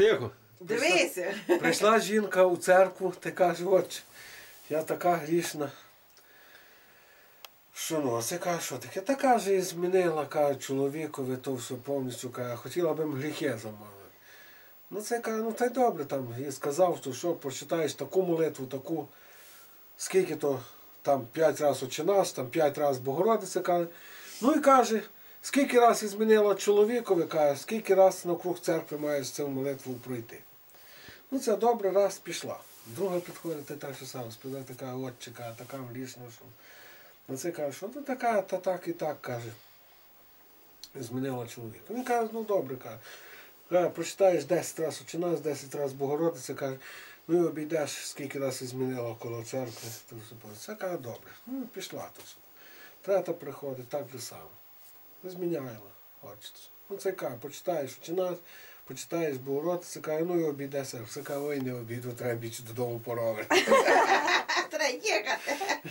Тихо. Дивися. Прийшла жінка у церкву, ти каже, отче, я така грішна. Що ну, це каже, що таке? Та каже, і змінила, каже, чоловікові, то все повністю каже, хотіла б їм гріхи замовити. Ну це каже, ну та й добре там. І сказав, що, що прочитаєш таку молитву, таку, скільки то там п'ять разів очинаш, там п'ять разів Богородиця каже. Ну і каже, скільки разів і змінила чоловікові, каже, скільки разів навкруг церкви маєш цю молитву пройти. Ну це добре, раз пішла. Друга підходить, так же саме спитає, така отчика, така грішна, що. Ну це каже, що ну така, та так і так каже. Змінила чоловіка. Він каже, ну добре, каже. Прочитаєш 10 разів очинас, 10 разів Богородиця, каже, ну і обійдеш, скільки разів змінила коло церкви. Це каже, добре. Ну, пішла все. Трета приходить, так же само. Зміняємо. Хочеться. Ну це каже, почитаєш очинас, почитаєш Богородиця, каже, ну і обійдеся, Все каже, ой, не обіду, треба більше додому порови. Треба їхати.